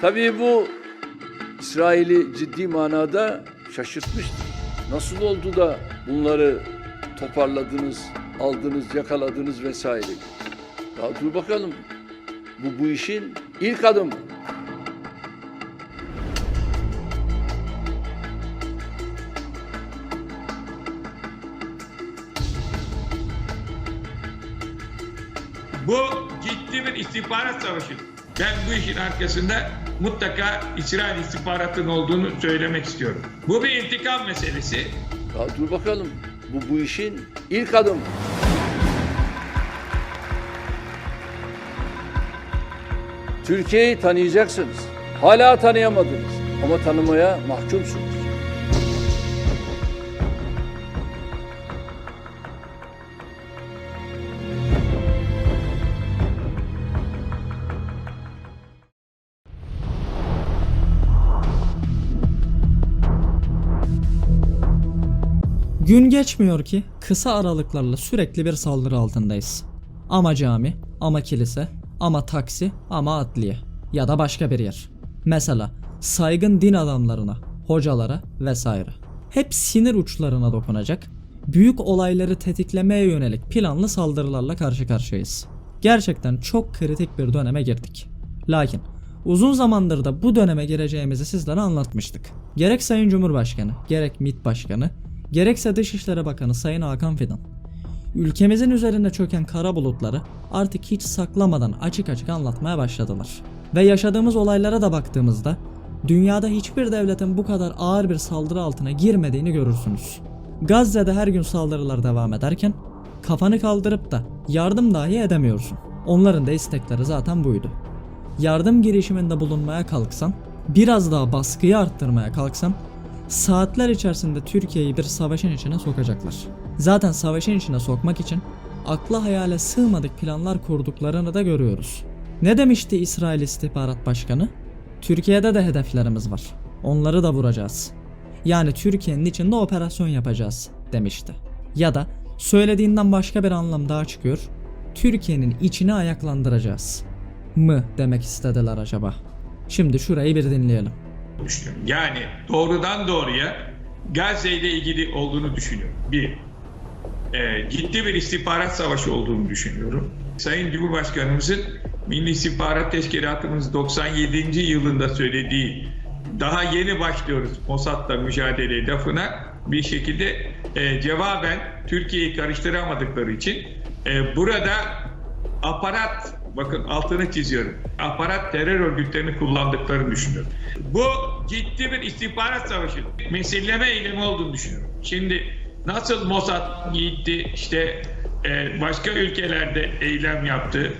Tabii bu İsrail'i ciddi manada şaşırtmıştır. Nasıl oldu da bunları toparladınız, aldınız, yakaladınız vesaire. Ya dur bakalım. Bu bu işin ilk adımı. Bu ciddi bir istihbarat savaşı. Ben bu işin arkasında mutlaka İsrail istihbaratının olduğunu söylemek istiyorum. Bu bir intikam meselesi. Ya dur bakalım. Bu bu işin ilk adımı. Türkiye'yi tanıyacaksınız. Hala tanıyamadınız ama tanımaya mahkumsunuz. Gün geçmiyor ki kısa aralıklarla sürekli bir saldırı altındayız. Ama cami, ama kilise, ama taksi, ama adliye ya da başka bir yer. Mesela saygın din adamlarına, hocalara vesaire. Hep sinir uçlarına dokunacak, büyük olayları tetiklemeye yönelik planlı saldırılarla karşı karşıyayız. Gerçekten çok kritik bir döneme girdik. Lakin uzun zamandır da bu döneme gireceğimizi sizlere anlatmıştık. Gerek Sayın Cumhurbaşkanı, gerek MİT Başkanı, gerekse Dışişleri Bakanı Sayın Hakan Fidan. Ülkemizin üzerine çöken kara bulutları artık hiç saklamadan açık açık anlatmaya başladılar. Ve yaşadığımız olaylara da baktığımızda dünyada hiçbir devletin bu kadar ağır bir saldırı altına girmediğini görürsünüz. Gazze'de her gün saldırılar devam ederken kafanı kaldırıp da yardım dahi edemiyorsun. Onların da istekleri zaten buydu. Yardım girişiminde bulunmaya kalksan, biraz daha baskıyı arttırmaya kalksan saatler içerisinde Türkiye'yi bir savaşın içine sokacaklar. Zaten savaşın içine sokmak için akla hayale sığmadık planlar kurduklarını da görüyoruz. Ne demişti İsrail İstihbarat Başkanı? Türkiye'de de hedeflerimiz var. Onları da vuracağız. Yani Türkiye'nin içinde operasyon yapacağız demişti. Ya da söylediğinden başka bir anlam daha çıkıyor. Türkiye'nin içini ayaklandıracağız. Mı demek istediler acaba? Şimdi şurayı bir dinleyelim. Düşünüyorum. Yani doğrudan doğruya Gazze ile ilgili olduğunu düşünüyorum. Bir, e, ciddi bir istihbarat savaşı olduğunu düşünüyorum. Sayın Cumhurbaşkanımızın Milli İstihbarat Teşkilatımız 97. yılında söylediği daha yeni başlıyoruz Mossad'la mücadele lafına bir şekilde e, cevaben Türkiye'yi karıştıramadıkları için e, burada aparat bakın altını çiziyorum. Aparat terör örgütlerini kullandıklarını düşünüyorum. Bu ciddi bir istihbarat savaşı. Mesilleme eylemi olduğunu düşünüyorum. Şimdi nasıl Mossad gitti işte e, başka ülkelerde eylem yaptı.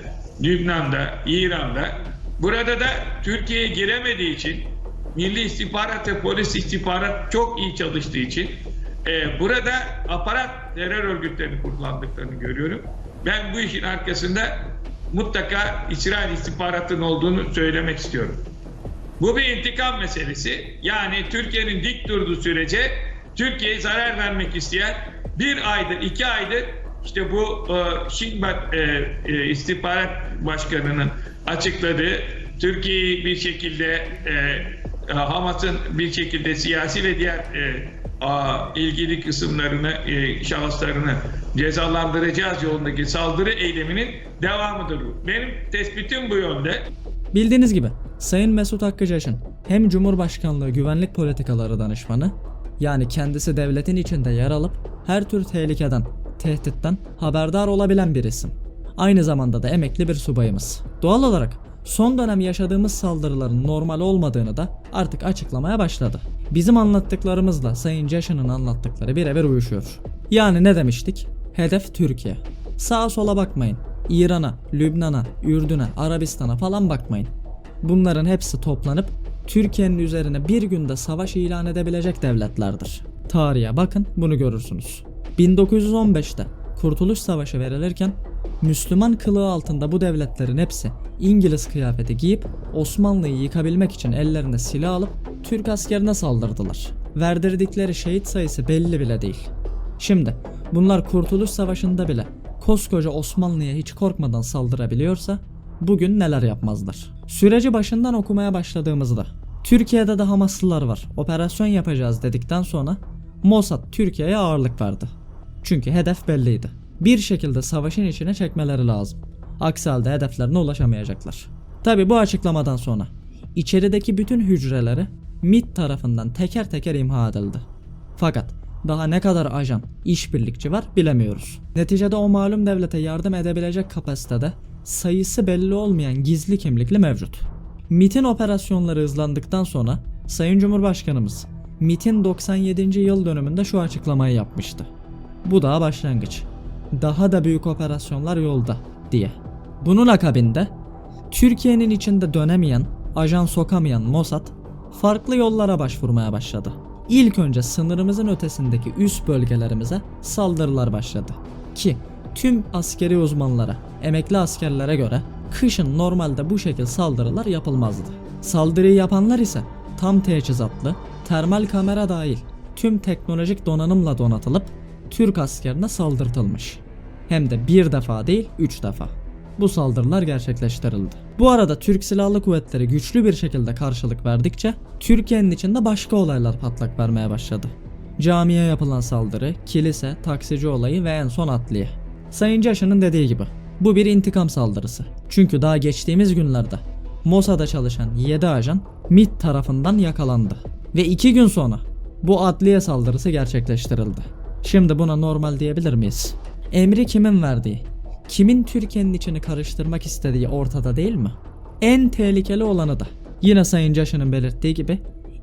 Lübnan'da, İran'da. Burada da Türkiye'ye giremediği için Milli İstihbarat ve Polis İstihbarat çok iyi çalıştığı için e, burada aparat terör örgütlerini kullandıklarını görüyorum. Ben bu işin arkasında mutlaka İsrail istihbaratının olduğunu söylemek istiyorum. Bu bir intikam meselesi. Yani Türkiye'nin dik durduğu sürece Türkiye'ye zarar vermek isteyen bir aydır, iki aydır işte bu e, Şinbat e, e, istihbarat başkanının açıkladığı Türkiye'yi bir şekilde e, Hamas'ın bir şekilde siyasi ve diğer e, a, ilgili kısımlarını, e, şahıslarını cezalandıracağız yolundaki saldırı eyleminin devamıdır bu. Benim tespitim bu yönde. Bildiğiniz gibi Sayın Mesut Hakkıcaş'ın hem Cumhurbaşkanlığı Güvenlik Politikaları Danışmanı yani kendisi devletin içinde yer alıp her tür tehlikeden, tehditten haberdar olabilen bir isim. Aynı zamanda da emekli bir subayımız. Doğal olarak son dönem yaşadığımız saldırıların normal olmadığını da artık açıklamaya başladı. Bizim anlattıklarımızla Sayın Caş'ın anlattıkları birebir uyuşuyor. Yani ne demiştik? Hedef Türkiye. Sağa sola bakmayın. İran'a, Lübnan'a, Ürdün'e, Arabistan'a falan bakmayın. Bunların hepsi toplanıp Türkiye'nin üzerine bir günde savaş ilan edebilecek devletlerdir. Tarihe bakın bunu görürsünüz. 1915'te Kurtuluş Savaşı verilirken Müslüman kılığı altında bu devletlerin hepsi İngiliz kıyafeti giyip Osmanlı'yı yıkabilmek için ellerine silah alıp Türk askerine saldırdılar. Verdirdikleri şehit sayısı belli bile değil. Şimdi bunlar Kurtuluş Savaşı'nda bile koskoca Osmanlı'ya hiç korkmadan saldırabiliyorsa bugün neler yapmazlar? Süreci başından okumaya başladığımızda Türkiye'de de Hamaslılar var. Operasyon yapacağız dedikten sonra Mossad Türkiye'ye ağırlık verdi. Çünkü hedef belliydi. Bir şekilde savaşın içine çekmeleri lazım. Aksi halde hedeflerine ulaşamayacaklar. Tabi bu açıklamadan sonra içerideki bütün hücreleri MIT tarafından teker teker imha edildi. Fakat daha ne kadar ajan, işbirlikçi var bilemiyoruz. Neticede o malum devlete yardım edebilecek kapasitede sayısı belli olmayan gizli kimlikli mevcut. MIT'in operasyonları hızlandıktan sonra Sayın Cumhurbaşkanımız MIT'in 97. yıl dönümünde şu açıklamayı yapmıştı. Bu daha başlangıç. Daha da büyük operasyonlar yolda diye. Bunun akabinde Türkiye'nin içinde dönemeyen, ajan sokamayan Mossad farklı yollara başvurmaya başladı. İlk önce sınırımızın ötesindeki üst bölgelerimize saldırılar başladı. Ki tüm askeri uzmanlara, emekli askerlere göre kışın normalde bu şekil saldırılar yapılmazdı. Saldırıyı yapanlar ise tam teçhizatlı, termal kamera dahil tüm teknolojik donanımla donatılıp Türk askerine saldırtılmış. Hem de bir defa değil, üç defa. Bu saldırılar gerçekleştirildi. Bu arada Türk Silahlı Kuvvetleri güçlü bir şekilde karşılık verdikçe Türkiye'nin içinde başka olaylar patlak vermeye başladı. Camiye yapılan saldırı, kilise, taksici olayı ve en son adliye. Sayın Caşı'nın dediği gibi bu bir intikam saldırısı. Çünkü daha geçtiğimiz günlerde Mossad'a çalışan 7 ajan MIT tarafından yakalandı. Ve 2 gün sonra bu adliye saldırısı gerçekleştirildi. Şimdi buna normal diyebilir miyiz? Emri kimin verdiği, kimin Türkiye'nin içini karıştırmak istediği ortada değil mi? En tehlikeli olanı da yine Sayın Caşı'nın belirttiği gibi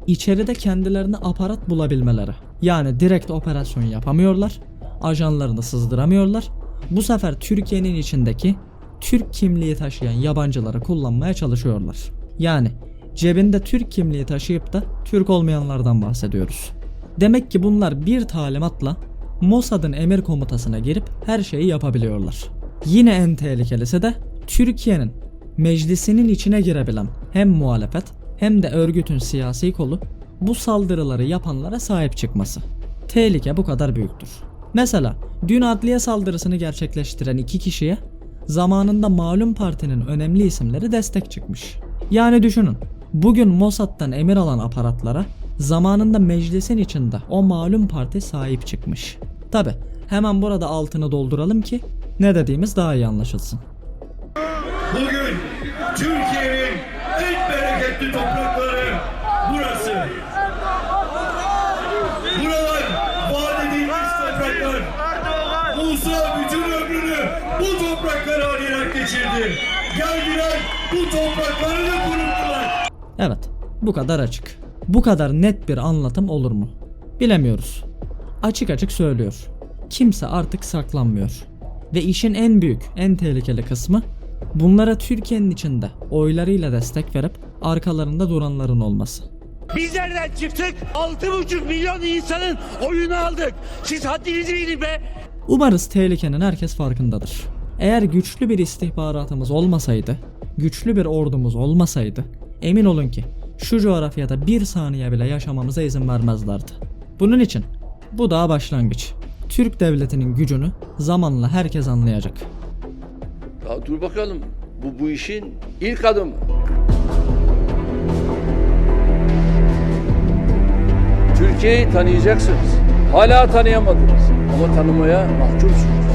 içeride kendilerine aparat bulabilmeleri. Yani direkt operasyon yapamıyorlar, ajanlarını sızdıramıyorlar. Bu sefer Türkiye'nin içindeki Türk kimliği taşıyan yabancıları kullanmaya çalışıyorlar. Yani cebinde Türk kimliği taşıyıp da Türk olmayanlardan bahsediyoruz. Demek ki bunlar bir talimatla Mossad'ın emir komutasına girip her şeyi yapabiliyorlar. Yine en tehlikelisi de Türkiye'nin meclisinin içine girebilen hem muhalefet hem de örgütün siyasi kolu bu saldırıları yapanlara sahip çıkması. Tehlike bu kadar büyüktür. Mesela dün adliye saldırısını gerçekleştiren iki kişiye zamanında malum partinin önemli isimleri destek çıkmış. Yani düşünün bugün Mossad'dan emir alan aparatlara zamanında meclisin içinde o malum parti sahip çıkmış. Tabi hemen burada altını dolduralım ki ne dediğimiz daha iyi anlaşılsın. Bugün Türkiye'nin en bereketli toprakları burası. Buralar vaat edilmiş topraklar. Musa bütün ömrünü bu topraklar arayılarak geçirdi. Geldiler bu toprakları da kuruttular. Evet, bu kadar açık. Bu kadar net bir anlatım olur mu? Bilemiyoruz. Açık açık söylüyor. Kimse artık saklanmıyor. Ve işin en büyük, en tehlikeli kısmı bunlara Türkiye'nin içinde oylarıyla destek verip arkalarında duranların olması. Biz nereden çıktık? 6,5 milyon insanın oyunu aldık. Siz haddinizi bilin be. Umarız tehlikenin herkes farkındadır. Eğer güçlü bir istihbaratımız olmasaydı, güçlü bir ordumuz olmasaydı, emin olun ki şu coğrafyada bir saniye bile yaşamamıza izin vermezlerdi. Bunun için bu daha başlangıç. Türk devletinin gücünü zamanla herkes anlayacak. Ya dur bakalım. Bu bu işin ilk adımı. Türkiye'yi tanıyacaksınız. Hala tanıyamadınız ama tanımaya mahcupsunuz.